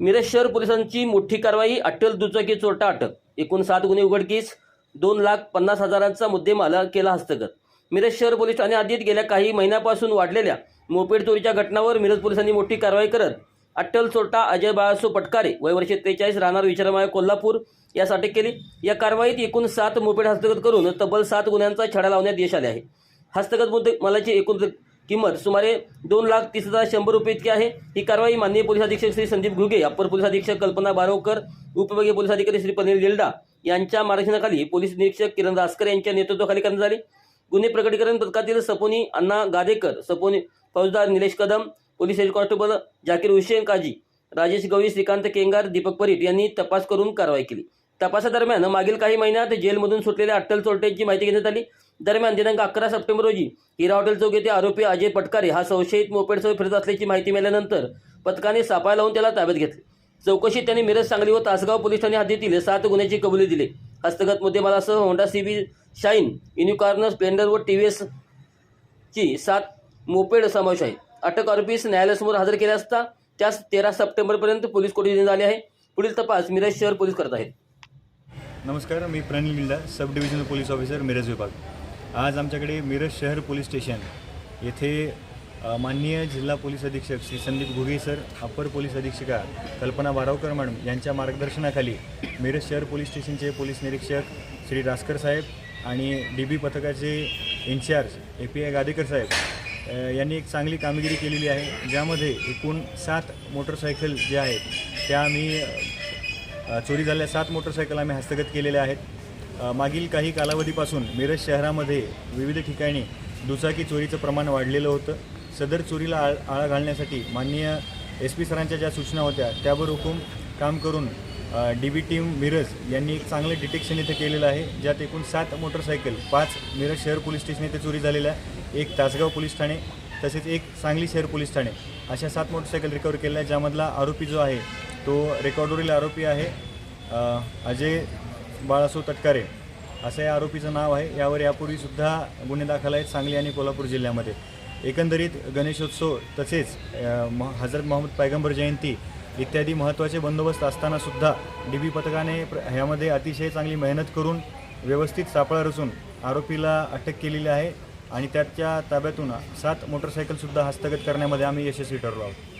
मिरज शहर पोलिसांची मोठी कारवाई अट्टल दुचाकी चोरटा अटक. एकूण सात गुन्हे उघडकीस दोन लाख पन्नास हजारांचा मुद्देमाल केला हस्तगत. मिरज शहर पोलीस ठाण्याआधीत गेल्या काही महिन्यापासून वाढलेल्या मोपेड चोरीच्या घटनावर मिरज पोलिसांनी मोठी कारवाई करत अट्टल चोरटा अजय बाळासो पटकारे वयवर्षे त्रेचाळीस राहणार विचारमाय कोल्हापूर यास अटक केली. या कारवाईत एकूण सात मोपेड हस्तगत करून तब्बल सात गुन्ह्यांचा छडा लावण्यात यश आले आहे. हस्तगत मुद्दे मालाची एकूण किंमत सुमारे दोन लाख तीस हजार शंभर रुपये इतकी आहे. ही कारवाई माननीय पोलीस अधीक्षक श्री संदीप घुगे अप्पर पोलीस अधीक्षक कल्पना बारवकर उपविभागीय पोलीस अधिकारी श्री पनीर लिल्डा यांच्या मार्गदर्शनाखाली पोलीस निरीक्षक किरण दासकर यांच्या नेतृत्वाखाली करण्यात आली. गुन्हे प्रकटीकरण पथकातील सपोनी अण्णा गादेकर सपोनी फौजदार Nilesh Kadam police head constable Zakir Hussain Kazi Rajesh Gawali Shrikant Kengar Deepak Parit यांनी तपास करून कारवाई केली. तपासादरम्यान मागील काही महिन्यात जेलमधून सुटलेल्या अट्टल चोरट्यांची माहिती घेण्यात आली. दरम्यान दिनांक अकरा सप्टेंबर रोजी हिरा हॉटेल चौक येथे आरोपी अजय पटकारे हा संशयित मोपेडसह फिरत असल्याची माहिती मिळाल्यानंतर पथकाने सापळा लावून त्याला ताब्यात घेतले. चौकशीत त्यांनी मिरज सांगली व तासगाव पोलीस ठाणे हद्दीतील सात गुन्ह्याची कबुली दिली. हस्तगत मुद्देमालासह Honda CB Shine Unicorn Splendor व टी व्ही एस ची सात मोपेड समावेश आहे. अटक आरोपीस न्यायालयासमोर हजर केले असता त्यास तेरा सप्टेंबरपर्यंत पोलीस कोठडी देण्यात आली आहे. पुढील तपास मिरज शहर पोलीस करत आहेत. नमस्कार मी Pranil Gilda sub divisional police officer Miraj विभाग. आज आमच्याकडे मिरज शहर पोलीस स्टेशन येथे माननीय जिल्हा पोलीस अधीक्षक Shri Sandeep Ghuge sir upper police अधीक्षिका Kalpana Baravkar madam यांच्या मार्गदर्शनाखाली मिरज शहर पोलीस स्टेशनचे पोलीस निरीक्षक श्री रासकर साहेब आणि डी बी पथकाचे incharge A P I Gadekar साहेब यांनी एक चांगली कामगिरी केलेली आहे. ज्यामध्ये एकूण सात मोटरसायकल ज्या आहेत त्या आम्ही चोरी झालेल्या सात मोटरसायकल आम्ही हस्तगत केलेल्या आहेत. मागील काही कालावधीपासून मिरज शहरामध्ये विविध ठिकाणी दुचाकी चोरीचं प्रमाण वाढलेलं होतं. सदर चोरीला आळ आळा घालण्यासाठी माननीय एस पी सरांच्या ज्या सूचना होत्या त्यावर हुकूम काम करून डी बी टीम मिरज यांनी एक चांगलं डिटेक्शन इथे केलेलं आहे ज्यात एकूण सात मोटरसायकल पाच मिरज शहर पोलीस स्टेशन येथे चोरी झालेल्या एक तासगाव पोलीस ठाणे तसेच एक सांगली शहर पोलीस ठाणे अशा सात मोटरसायकल रिकवर केल्या ज्यामधला आरोपी जो आहे तो रेकॉर्डवरील आरोपी आहे अजय बाळासो तटकारे असं या आरोपीचं नाव आहे. यावर यापूर्वीसुद्धा गुन्हे दाखल आहेत सांगली आणि कोल्हापूर जिल्ह्यामध्ये. एकंदरीत गणेशोत्सव तसेच म हजरत मोहम्मद पैगंबर जयंती इत्यादी महत्त्वाचे बंदोबस्त असतानासुद्धा डी बी पथकाने प्र ह्यामध्ये अतिशय चांगली मेहनत करून व्यवस्थित सापळा रचून आरोपीला अटक केलेली आहे आणि त्याच्या ताब्यातून सात मोटरसायकलसुद्धा हस्तगत करण्यामध्ये आम्ही यशस्वी ठरलो आहोत.